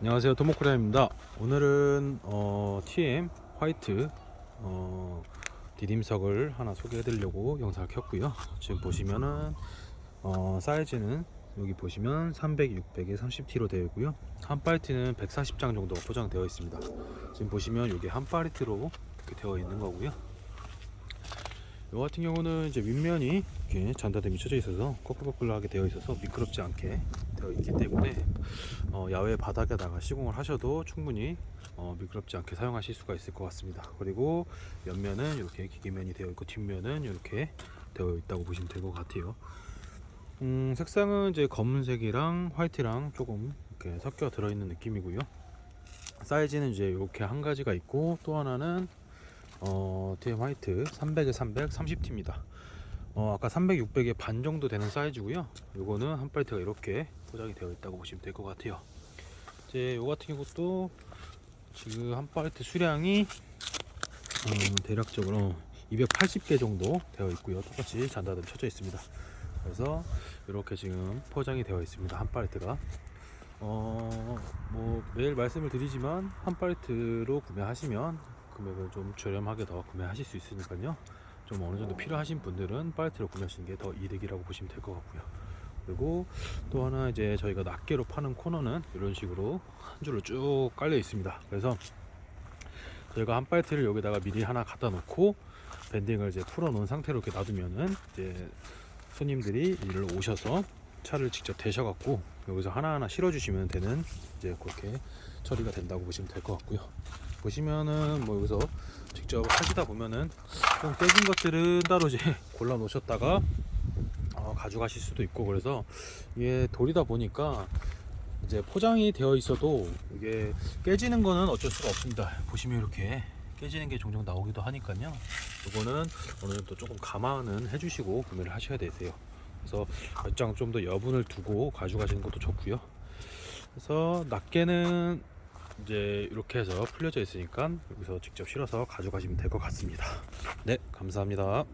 안녕하세요. 토모코리아입니다. 오늘은 어, TM 화이트 어, 디딤석을 하나 소개해 드리려고 영상을 켰고요. 지금 보시면은 어, 사이즈는 여기 보시면 300, 600에 30T로 되어 있고요. 한 팔티는 140장 정도 포장되어 있습니다. 지금 보시면 이게 한 팔티로 이렇게 되어 있는 거고요. 이 같은 경우는 이제 윗면이 이렇게 잔다됨이 쳐져 있어서 꺼끌꺼끌하게 되어 있어서 미끄럽지 않게 되어 있기 때문에 어, 야외 바닥에다가 시공을 하셔도 충분히 어, 미끄럽지 않게 사용하실 수가 있을 것 같습니다. 그리고 옆면은 이렇게 기계면이 되어 있고 뒷면은 이렇게 되어 있다고 보시면 될 것 같아요. 음, 색상은 이제 검은색이랑 화이트랑 조금 이렇게 섞여 들어있는 느낌이고요. 사이즈는 이제 이렇게 한 가지가 있고 또 하나는 어, TM 화이트 300에 300 30T입니다. 어, 아까 300, 600의 반 정도 되는 사이즈고요. 요거는 한 팔트가 이렇게 포장이 되어 있다고 보시면 될 것 같아요. 이제 요 같은 경우도 지금 한 팔트 수량이 음, 대략적으로 280개 정도 되어 있고요. 똑같이 잔다듬 쳐져 있습니다. 그래서 이렇게 지금 포장이 되어 있습니다. 한 팔트가 어, 뭐 매일 말씀을 드리지만 한 팔트로 구매하시면 금액을 좀 저렴하게 더 구매하실 수 있으니까요. 좀 어느 정도 필요하신 분들은 팔트로 구매하시는 게 더 이득이라고 보시면 될 것 같고요. 그리고 또 하나 이제 저희가 낱개로 파는 코너는 이런 식으로 한 줄로 쭉 깔려 있습니다. 그래서 저희가 한 팔트를 여기다가 미리 하나 갖다 놓고 밴딩을 이제 풀어 놓은 상태로 이렇게 놔두면은 이제 손님들이 일을 오셔서 차를 직접 대셔갖고 여기서 하나하나 실어주시면 되는 이제 그렇게 처리가 된다고 보시면 될 것 같고요. 보시면은 뭐 여기서 직접 하시다 보면은 좀 깨진 것들은 따로 이제 골라 놓으셨다가 어, 가져가실 수도 있고 그래서 이게 돌이다 보니까 이제 포장이 되어 있어도 이게 깨지는 거는 어쩔 수가 없습니다. 보시면 이렇게 깨지는 게 종종 나오기도 하니까요. 이거는 어느 정도 조금 감안은 해주시고 구매를 하셔야 되세요. 그래서 몇 장 좀 더 여분을 두고 가져가시는 것도 좋고요. 그래서 낱개는 이제 이렇게 해서 풀려져 있으니까 여기서 직접 실어서 가져가시면 될 것 같습니다. 네, 감사합니다.